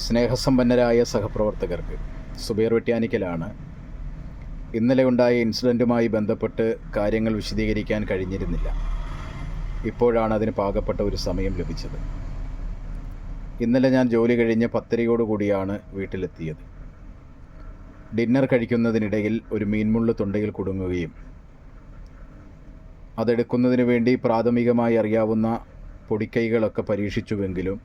സ്നേഹസമ്പന്നരായ സഹപ്രവർത്തകർക്ക് സുബേർ വെട്ടിയാനിക്കലാണ് ഇന്നലെ ഉണ്ടായ ഇൻസിഡന്റുമായി ബന്ധപ്പെട്ട് കാര്യങ്ങൾ വിശദീകരിക്കാൻ കഴിഞ്ഞിരുന്നില്ല. ഇപ്പോഴാണ് അതിന് പാകപ്പെട്ട ഒരു സമയം ലഭിച്ചത്. ഇന്നലെ ഞാൻ ജോലി കഴിഞ്ഞ് പത്തരയോടുകൂടിയാണ് വീട്ടിലെത്തിയത്. ഡിന്നർ കഴിക്കുന്നതിനിടയിൽ ഒരു മീൻമുള്ള് തൊണ്ടയിൽ കുടുങ്ങുകയും അതെടുക്കുന്നതിന് വേണ്ടി പ്രാഥമികമായി അറിയാവുന്ന പൊടിക്കൈകളൊക്കെ പരീക്ഷിച്ചുവെങ്കിലും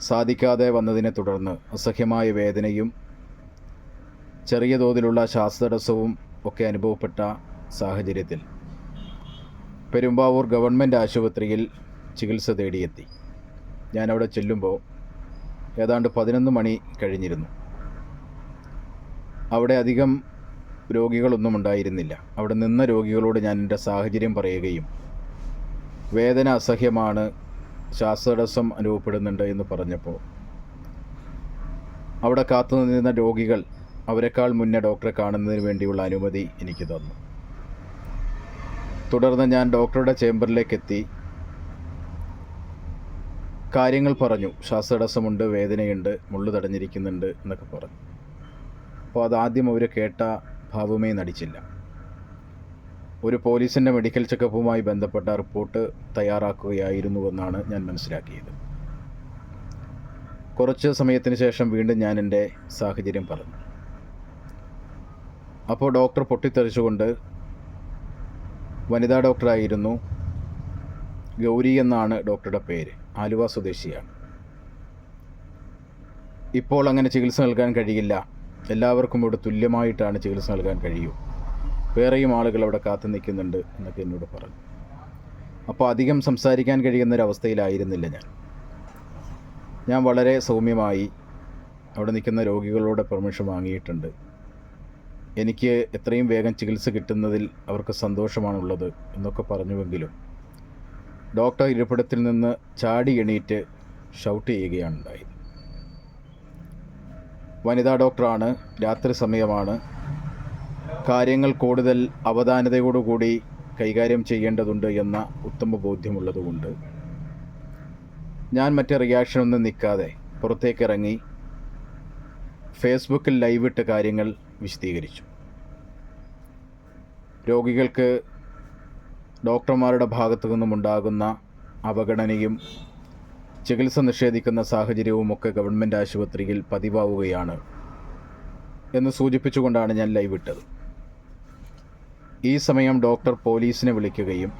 സാധിക്കാതെ വന്നതിനെ തുടർന്ന് അസഹ്യമായ വേദനയും ചെറിയ തോതിലുള്ള ശ്വാസതടസ്സവും ഒക്കെ അനുഭവപ്പെട്ട സാഹചര്യത്തിൽ പെരുമ്പാവൂർ ഗവൺമെന്റ് ആശുപത്രിയിൽ ചികിത്സ തേടിയെത്തി. ഞാനവിടെ ചെല്ലുമ്പോൾ ഏതാണ്ട് പതിനൊന്ന് മണി കഴിഞ്ഞിരുന്നു. അവിടെ അധികം രോഗികളൊന്നും ഉണ്ടായിരുന്നില്ല. അവിടെ നിന്ന രോഗികളോട് ഞാൻ എന്റെ സാഹചര്യം പറയുകയും വേദന അസഹ്യമാണ് ശ്വാസതടസ്സം അനുഭവപ്പെടുന്നുണ്ട് എന്ന് പറഞ്ഞപ്പോൾ. അവിടെ കാത്തു നിന്നിരുന്ന രോഗികൾ അവരെക്കാൾ മുന്നേ ഡോക്ടറെ കാണുന്നതിന് വേണ്ടിയുള്ള അനുമതി എനിക്ക് തന്നു. തുടർന്ന് ഞാൻ ഡോക്ടറുടെ ചേംബറിലേക്ക് എത്തി കാര്യങ്ങൾ പറഞ്ഞു. ശ്വാസതടസ്സമുണ്ട് വേദനയുണ്ട് മുള്ളു തടഞ്ഞിരിക്കുന്നുണ്ട് എന്നൊക്കെ പറഞ്ഞു. അപ്പോൾ അതാദ്യം അവർ കേട്ട ഭാവമേ നടിച്ചില്ല. ഒരു പോലീസിന്റെ മെഡിക്കൽ ചെക്കപ്പുമായി ബന്ധപ്പെട്ട റിപ്പോർട്ട് തയ്യാറാക്കുകയായിരുന്നുവെന്നാണ് ഞാൻ മനസ്സിലാക്കിയത്. കുറച്ച് സമയത്തിന് ശേഷം വീണ്ടും ഞാൻ എന്റെ സാഹചര്യം പറഞ്ഞു. അപ്പോൾ ഡോക്ടർ പൊട്ടിത്തെറിച്ചുകൊണ്ട് വനിതാ ഡോക്ടറായിരുന്നു ഗൗരി എന്നാണ് ഡോക്ടറുടെ പേര്. ആലുവ സ്വദേശിയാണ്. ഇപ്പോൾ അങ്ങനെ ചികിത്സ നൽകാൻ കഴിയില്ല. എല്ലാവർക്കും ഇവിടെ തുല്യമായിട്ടാണ് ചികിത്സ നൽകാൻ കഴിയൂ. വേറെയും ആളുകൾ അവിടെ കാത്തു നിൽക്കുന്നുണ്ട് എന്നൊക്കെ എന്നോട് പറഞ്ഞു. അപ്പോൾ അധികം സംസാരിക്കാൻ കഴിയുന്നൊരവസ്ഥയിലായിരുന്നില്ല ഞാൻ. ഞാൻ വളരെ സൗമ്യമായി അവിടെ നിൽക്കുന്ന രോഗികളോട് പെർമിഷൻ വാങ്ങിയിട്ടുണ്ട്. എനിക്ക് എത്രയും വേഗം ചികിത്സ കിട്ടുന്നതിൽ അവർക്ക് സന്തോഷമാണുള്ളത് എന്നൊക്കെ പറഞ്ഞുവെങ്കിലും ഡോക്ടർ ഇരിപ്പിടത്തിൽ നിന്ന് ചാടി എണീറ്റ് ഷൗട്ട് ചെയ്യുകയാണ് വനിതാ ഡോക്ടറാണ് രാത്രി സമയമാണ് കാര്യങ്ങൾ കൂടുതൽ അവധാനതയോടുകൂടി കൈകാര്യം ചെയ്യേണ്ടതുണ്ട് എന്ന ഉത്തമ ബോധ്യമുള്ളതുകൊണ്ട്. ഞാൻ മറ്റേ റിയാക്ഷനൊന്നും നിൽക്കാതെ പുറത്തേക്കിറങ്ങി ഫേസ്ബുക്കിൽ ലൈവിട്ട് കാര്യങ്ങൾ വിശദീകരിച്ചു. രോഗികൾക്ക് ഡോക്ടർമാരുടെ ഭാഗത്തു നിന്നുമുണ്ടാകുന്ന അവഗണനയും ചികിത്സ നിഷേധിക്കുന്ന സാഹചര്യവുമൊക്കെ ഗവൺമെന്റ് ആശുപത്രിയിൽ പതിവാവുകയാണ് എന്ന് സൂചിപ്പിച്ചുകൊണ്ടാണ് ഞാൻ ലൈവ് ഇട്ടത്. ഈ സമയം ഡോക്ടർ പോലീസിനെ വിളിക്കുകയും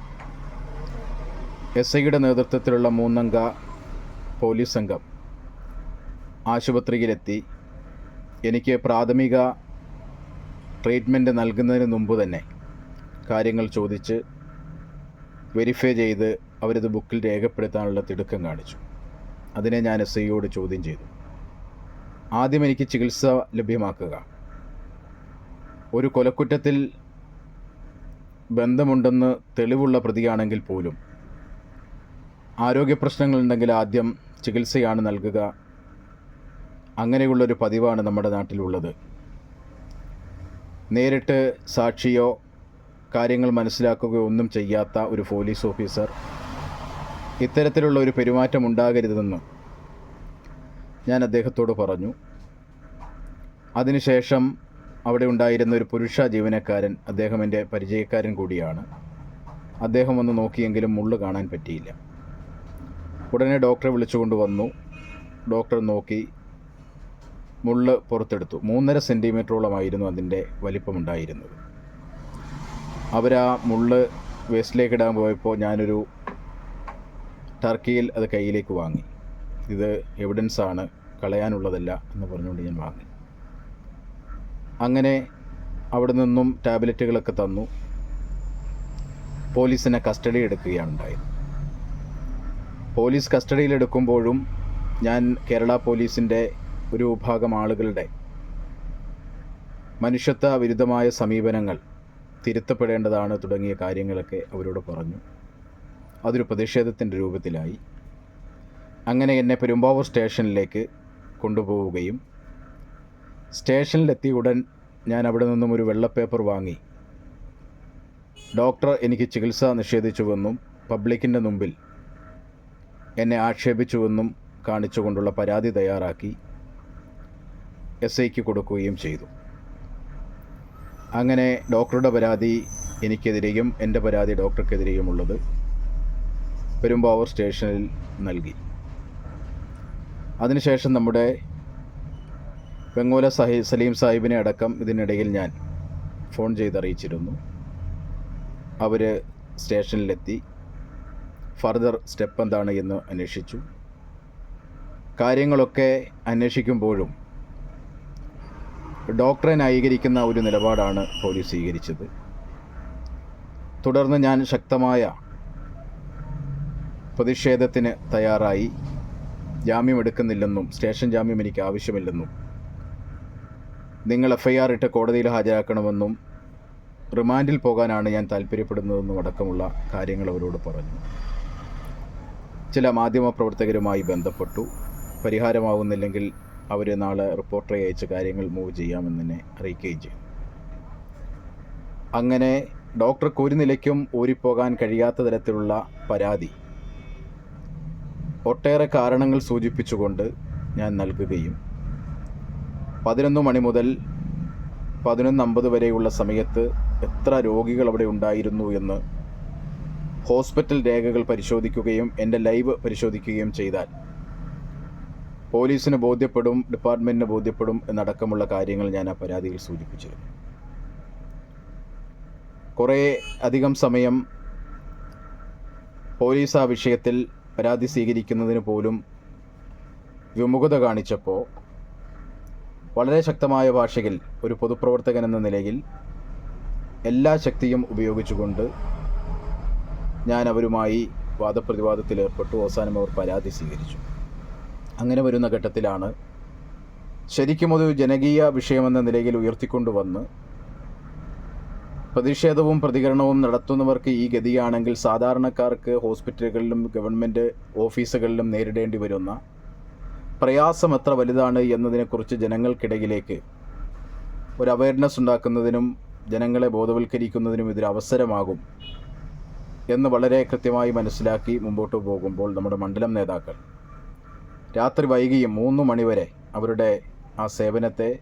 എസ് ഐയുടെ നേതൃത്വത്തിലുള്ള മൂന്നംഗ പോലീസ് സംഘം ആശുപത്രിയിലെത്തി. എനിക്ക് പ്രാഥമിക ട്രീറ്റ്മെന്റ് നൽകുന്നതിന് മുമ്പ് തന്നെ കാര്യങ്ങൾ ചോദിച്ച് വെരിഫൈ ചെയ്ത് അവരത് ബുക്കിൽ രേഖപ്പെടുത്താനുള്ള തിടുക്കം കാണിച്ചു. അതിനെ ഞാൻ എസ് ഐയോട് ചോദ്യം ചെയ്തു. ആദ്യം എനിക്ക് ചികിത്സ ലഭ്യമാക്കുക. ഒരു കൊലക്കുറ്റത്തിൽ ബന്ധമുണ്ടെന്ന് തെളിവുള്ള പ്രതിയാണെങ്കിൽ പോലും. ആരോഗ്യ പ്രശ്നങ്ങളുണ്ടെങ്കിൽ ആദ്യം ചികിത്സയാണ് നൽകുക. അങ്ങനെയുള്ളൊരു പതിവാണ് നമ്മുടെ നാട്ടിലുള്ളത്. നേരിട്ട് സാക്ഷിയോ കാര്യങ്ങൾ മനസ്സിലാക്കുകയോ ഒന്നും ചെയ്യാത്ത ഒരു പോലീസ് ഓഫീസർ ഇത്തരത്തിലുള്ള ഒരു പെരുമാറ്റം ഉണ്ടാകരുതെന്ന് ഞാൻ അദ്ദേഹത്തോട് പറഞ്ഞു. അതിനുശേഷം അവിടെ ഉണ്ടായിരുന്ന ഒരു പുരുഷ ജീവനക്കാരൻ അദ്ദേഹം എന്റെ പരിചയക്കാരൻ കൂടിയാണ്. അദ്ദേഹം ഒന്ന് നോക്കിയെങ്കിലും മുള്ളു കാണാൻ പറ്റിയില്ല. ഉടനെ ഡോക്ടറെ വിളിച്ചുകൊണ്ട് വന്നു. ഡോക്ടർ നോക്കി മുള്ള് പുറത്തെടുത്തു. മൂന്നര സെന്റിമീറ്ററോളമായിരുന്നു അതിന്റെ വലിപ്പമുണ്ടായിരുന്നത്. അവരാ മുള്ള് വേസ്റ്റിലേക്ക് ഇടാൻ പോയപ്പോൾ ഞാനൊരു ടർക്കിയിൽ അത് കയ്യിലേക്ക് വാങ്ങി. ഇത് എവിഡൻസ് ആണ് കളയാനുള്ളതല്ല എന്ന് പറഞ്ഞുകൊണ്ട് ഞാൻ വാങ്ങി. അങ്ങനെ അവിടെ നിന്നും ടാബ്ലറ്റുകളൊക്കെ തന്നു. പോലീസിനെ കസ്റ്റഡി എടുക്കുകയാണ് ഉണ്ടായത് പോലീസ് കസ്റ്റഡിയിലെടുക്കുമ്പോഴും ഞാൻ കേരള പോലീസിന്റെ ഒരു വിഭാഗം ആളുകളുടെ മനുഷ്യത്വ വിരുദ്ധമായ സമീപനങ്ങൾ തിരുത്തപ്പെടേണ്ടതാണ് തുടങ്ങിയ കാര്യങ്ങളൊക്കെ അവരോട് പറഞ്ഞു. അതൊരു പ്രതിഷേധത്തിന്റെ രൂപത്തിലായി. അങ്ങനെ എന്നെ പെരുമ്പാവൂർ സ്റ്റേഷനിലേക്ക് കൊണ്ടുപോവുകയും സ്റ്റേഷനിലെത്തിയ ഉടൻ ഞാൻ അവിടെ നിന്നും ഒരു വെള്ളപ്പേപ്പർ വാങ്ങി. ഡോക്ടർ എനിക്ക് ചികിത്സ നിഷേധിച്ചുവെന്നും പബ്ലിക്കിന്റെ മുമ്പിൽ എന്നെ ആക്ഷേപിച്ചുവെന്നും കാണിച്ചുകൊണ്ടുള്ള പരാതി തയ്യാറാക്കി എസ് ഐക്ക് കൊടുക്കുകയും ചെയ്തു. അങ്ങനെ ഡോക്ടറുടെ പരാതി എനിക്കെതിരെയും എന്റെ പരാതി ഡോക്ടർക്കെതിരെയും ഉള്ളത് പെരുമ്പാവൂർ സ്റ്റേഷനിൽ നൽകി. അതിനുശേഷം നമ്മുടെ വെങ്ങോല സഹി സലീം സാഹിബിനെ അടക്കം ഇതിനിടയിൽ ഞാൻ ഫോൺ ചെയ്തറിയിച്ചിരുന്നു. അവർ സ്റ്റേഷനിലെത്തി. ഫർദർ സ്റ്റെപ്പ് എന്താണ് എന്ന് അന്വേഷിച്ചു. കാര്യങ്ങളൊക്കെ അന്വേഷിക്കുമ്പോഴും ഡോക്ടറെ ന്യായീകരിക്കുന്ന ഒരു നിലപാടാണ് പോലീസ് സ്വീകരിച്ചത്. തുടർന്ന് ഞാൻ ശക്തമായ പ്രതിഷേധത്തിന് തയ്യാറായി. ജാമ്യം എടുക്കുന്നില്ലെന്നും സ്റ്റേഷൻ ജാമ്യം എനിക്ക് ആവശ്യമില്ലെന്നും നിങ്ങൾ എഫ്ഐആർ ഇട്ട് കോടതിയിൽ ഹാജരാക്കണമെന്നും റിമാൻഡിൽ പോകാനാണ് ഞാൻ താല്പര്യപ്പെടുന്നതെന്നും അടക്കമുള്ള കാര്യങ്ങൾ അവരോട് പറഞ്ഞു. ചില മാധ്യമപ്രവർത്തകരുമായി ബന്ധപ്പെട്ടു. പരിഹാരമാവുന്നില്ലെങ്കിൽ അവർ നാളെ റിപ്പോർട്ടറെ അയച്ച് കാര്യങ്ങൾ മൂവ് ചെയ്യാമെന്ന് എന്നെ അറിയിക്കുകയും ചെയ്തു. അങ്ങനെ ഡോക്ടർക്ക് ഒരു നിലയ്ക്കും ഊരിപ്പോകാൻ കഴിയാത്ത തരത്തിലുള്ള പരാതി ഒട്ടേറെ കാരണങ്ങൾ സൂചിപ്പിച്ചുകൊണ്ട് ഞാൻ നൽകുകയും പതിനൊന്ന് മണി മുതൽ പതിനൊന്ന് അമ്പത് വരെയുള്ള സമയത്ത് എത്ര രോഗികൾ അവിടെ ഉണ്ടായിരുന്നു എന്ന് ഹോസ്പിറ്റൽ രേഖകൾ പരിശോധിക്കുകയും എന്റെ ലൈവ് പരിശോധിക്കുകയും ചെയ്താൽ പോലീസിന് ബോധ്യപ്പെടും ഡിപ്പാർട്ട്മെന്റിന് ബോധ്യപ്പെടും എന്നടക്കമുള്ള കാര്യങ്ങൾ ഞാൻ ആ പരാതിയിൽ സൂചിപ്പിച്ചിരുന്നു. കുറേ അധികം സമയം പോലീസ് ആ വിഷയത്തിൽ പരാതി സ്വീകരിക്കുന്നതിന് പോലും വിമുഖത കാണിച്ചപ്പോൾ വളരെ ശക്തമായ ഭാഷയിൽ ഒരു പൊതുപ്രവർത്തകൻ എന്ന നിലയിൽ എല്ലാ ശക്തിയും ഉപയോഗിച്ചുകൊണ്ട് ഞാൻ അവരുമായി വാദപ്രതിവാദത്തിൽ ഏർപ്പെട്ടു. അവസാനം അവർ പരാതി സ്വീകരിച്ചു. അങ്ങനെ വരുന്ന ഘട്ടത്തിലാണ് ശരിക്കും ഒരു ജനകീയ വിഷയമെന്ന നിലയിൽ ഉയർത്തിക്കൊണ്ടുവന്ന് പ്രതിഷേധവും പ്രതികരണവും നടത്തുന്നവർക്ക് ഈ ഗതിയാണെങ്കിൽ സാധാരണക്കാർക്ക് ഹോസ്പിറ്റലുകളിലും ഗവൺമെന്റ് ഓഫീസുകളിലും നേരിടേണ്ടി വരുന്ന പ്രയാസം എത്ര വലുതാണ് എന്നതിനെക്കുറിച്ച് ജനങ്ങൾക്കിടയിലേക്ക് ഒരു അവയർനെസ് ഉണ്ടാക്കുന്നതിനും ജനങ്ങളെ ബോധവൽക്കരിക്കുന്നതിനും ഇതൊരു അവസരമാകും എന്ന് വളരെ കൃത്യമായി മനസ്സിലാക്കി മുമ്പോട്ട് പോകുമ്പോൾ നമ്മുടെ മണ്ഡലം നേതാക്കൾ. രാത്രി വൈകിയും മൂന്ന് മണിവരെ അവരുടെ ആ സേവനത്തെ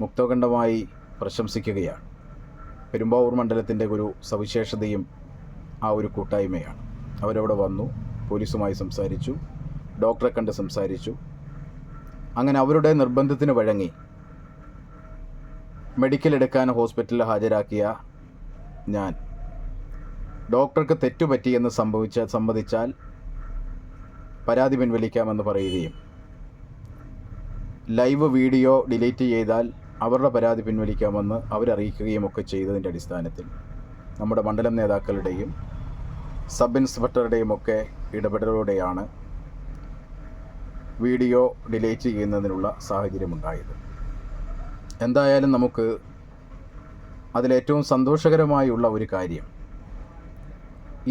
മുക്തകണ്ഠമായി പ്രശംസിക്കുകയാണ്. പെരുമ്പാവൂർ മണ്ഡലത്തിന്റെ ഒരു സവിശേഷതയും ആ ഒരു കൂട്ടായ്മയാണ്. അവരവിടെ വന്നു പോലീസുമായി സംസാരിച്ചു. ഡോക്ടറെ കണ്ട് സംസാരിച്ചു. അങ്ങനെ അവരുടെ നിർബന്ധത്തിന് വഴങ്ങി മെഡിക്കൽ എടുക്കാൻ ഹോസ്പിറ്റലിൽ ഹാജരാക്കിയ ഞാൻ. ഡോക്ടർക്ക് തെറ്റുപറ്റിയെന്ന് സംഭവിച്ച സമ്മതിച്ചാൽ പരാതി പിൻവലിക്കാമെന്ന് പറയുകയും. ലൈവ് വീഡിയോ ഡിലീറ്റ് ചെയ്താൽ അവരുടെ പരാതി പിൻവലിക്കാമെന്ന് അവരറിയിക്കുകയും ഒക്കെ ചെയ്തതിന്റെ അടിസ്ഥാനത്തിൽ നമ്മുടെ മണ്ഡലം നേതാക്കളുടെയും സബ് ഇൻസ്പെക്ടറുടെയും ഒക്കെ ഇടപെടലോടെയാണ് വീഡിയോ ഡിലേറ്റ് ചെയ്യുന്നതിനുള്ള സാഹചര്യമുണ്ടായത്. എന്തായാലും നമുക്ക് അതിലേറ്റവും സന്തോഷകരമായുള്ള ഒരു കാര്യം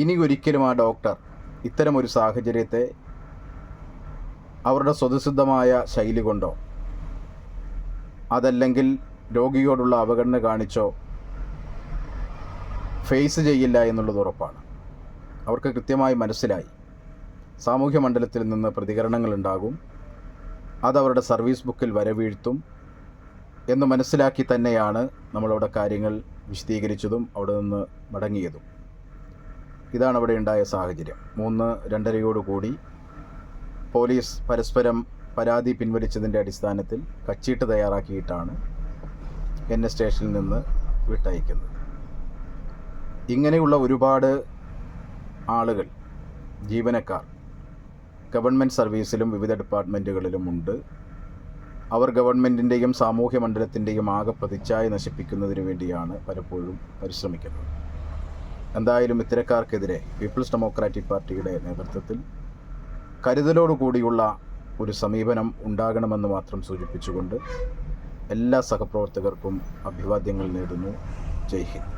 ഇനി ഒരിക്കലും ആ ഡോക്ടർ ഇത്തരമൊരു സാഹചര്യത്തെ അവരുടെ സ്വതസിദ്ധമായ ശൈലി കൊണ്ടോ അതല്ലെങ്കിൽ രോഗിയോടുള്ള അവഗണന കാണിച്ചോ ഫേസ് ചെയ്യില്ല എന്നുള്ളത് ഉറപ്പാണ്. അവർക്ക് കൃത്യമായി മനസ്സിലായി. സാമൂഹ്യ മണ്ഡലത്തിൽ നിന്ന് പ്രതികരണങ്ങളുണ്ടാകും. അതവരുടെ സർവീസ് ബുക്കിൽ വരവീഴ്ത്തും. എന്ന് മനസ്സിലാക്കി തന്നെയാണ് നമ്മളവിടെ കാര്യങ്ങൾ വിശദീകരിച്ചതും അവിടെ നിന്ന് മടങ്ങിയതും. ഇതാണ് അവിടെ ഉണ്ടായ സാഹചര്യം. മൂന്ന് രണ്ടരയോടുകൂടി പോലീസ് പരസ്പരം പരാതി പിൻവലിച്ചതിന്റെ അടിസ്ഥാനത്തിൽ കച്ചീട്ട് തയ്യാറാക്കിയിട്ടാണ് എന്നെ സ്റ്റേഷനിൽ നിന്ന് വിട്ടയക്കുന്നത്. ഇങ്ങനെയുള്ള ഒരുപാട് ആളുകൾ ജീവനക്കാർ ഗവൺമെന്റ് സർവീസിലും വിവിധ ഡിപ്പാർട്ട്മെന്റുകളിലും ഉണ്ട്. അവർ ഗവൺമെന്റിന്റെയും സാമൂഹ്യ മണ്ഡലത്തിന്റെയും ആകെ പ്രതിച്ഛായ നശിപ്പിക്കുന്നതിന് വേണ്ടിയാണ് പലപ്പോഴും പരിശ്രമിക്കുന്നത്. എന്തായാലും ഇത്തരക്കാർക്കെതിരെ പീപ്പിൾസ് ഡെമോക്രാറ്റിക് പാർട്ടിയുടെ നേതൃത്വത്തിൽ കരുതലോടുകൂടിയുള്ള ഒരു സമീപനം ഉണ്ടാകണമെന്ന് മാത്രം സൂചിപ്പിച്ചുകൊണ്ട് എല്ലാ സഹപ്രവർത്തകർക്കും അഭിവാദ്യങ്ങൾ നേടുന്നു ജയ് ഹിന്ദ്.